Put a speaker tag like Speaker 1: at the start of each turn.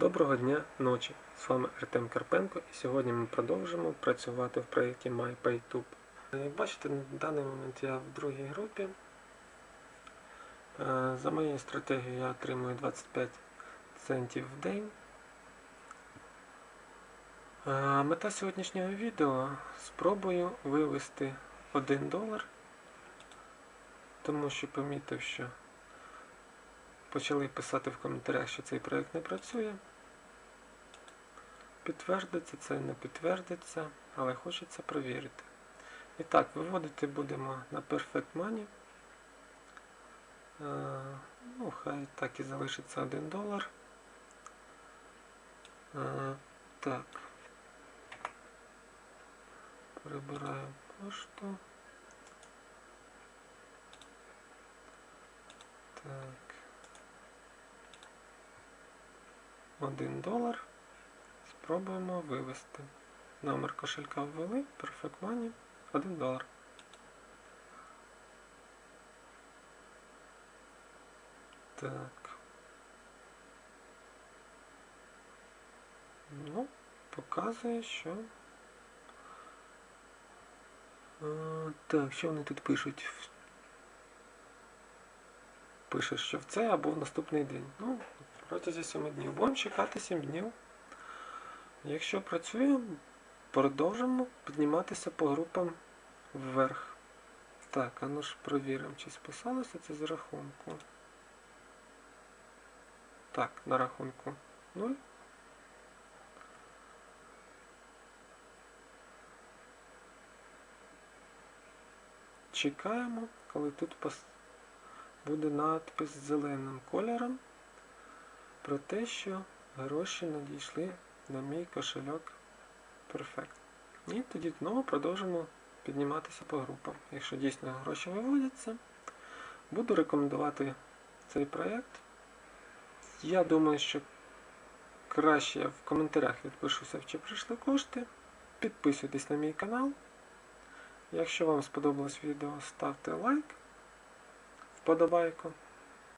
Speaker 1: Доброго дня ночі! З вами Артем Карпенко і сьогодні ми продовжимо працювати в проєкті MyPayTube. Як бачите, на даний момент я в другій групі. Е, За моєю стратегією я отримую 25 центів в день. Е, Мета сьогоднішнього відео спробую вивести 1 долар, тому що помітив, що почали писати в коментарях, що цей проєкт не працює. Підтвердиться це, не підтвердиться, але хочеться провірити. І так, виводити будемо на Perfect Money. Е, ну, хай так і залишиться 1 долар. Е, так. Прибираю пошту. Так. 1 долар. Спробуємо вивести. Номер кошелька ввели, Perfect Money, 1 долар. Так. Ну, показує, що. А, так, що вони тут пишуть? Пише, що в цей або в наступний день. Ну, протягом 7 днів. Будемо чекати 7 днів. Якщо працює, продовжимо підніматися по групам вверх. Так, а ну ж провіримо, чи списалося це з рахунку. Так, на рахунку 0. Чекаємо, коли тут буде надпис зеленим кольором про те, що гроші надійшли на мій кошельок Perfect. І тоді знову продовжимо підніматися по групам. Якщо дійсно гроші виводяться, буду рекомендувати цей проєкт. Я думаю, що краще я в коментарях відпишуся, чи прийшли кошти. Підписуйтесь на мій канал. Якщо вам сподобалось відео, ставте лайк, вподобайку.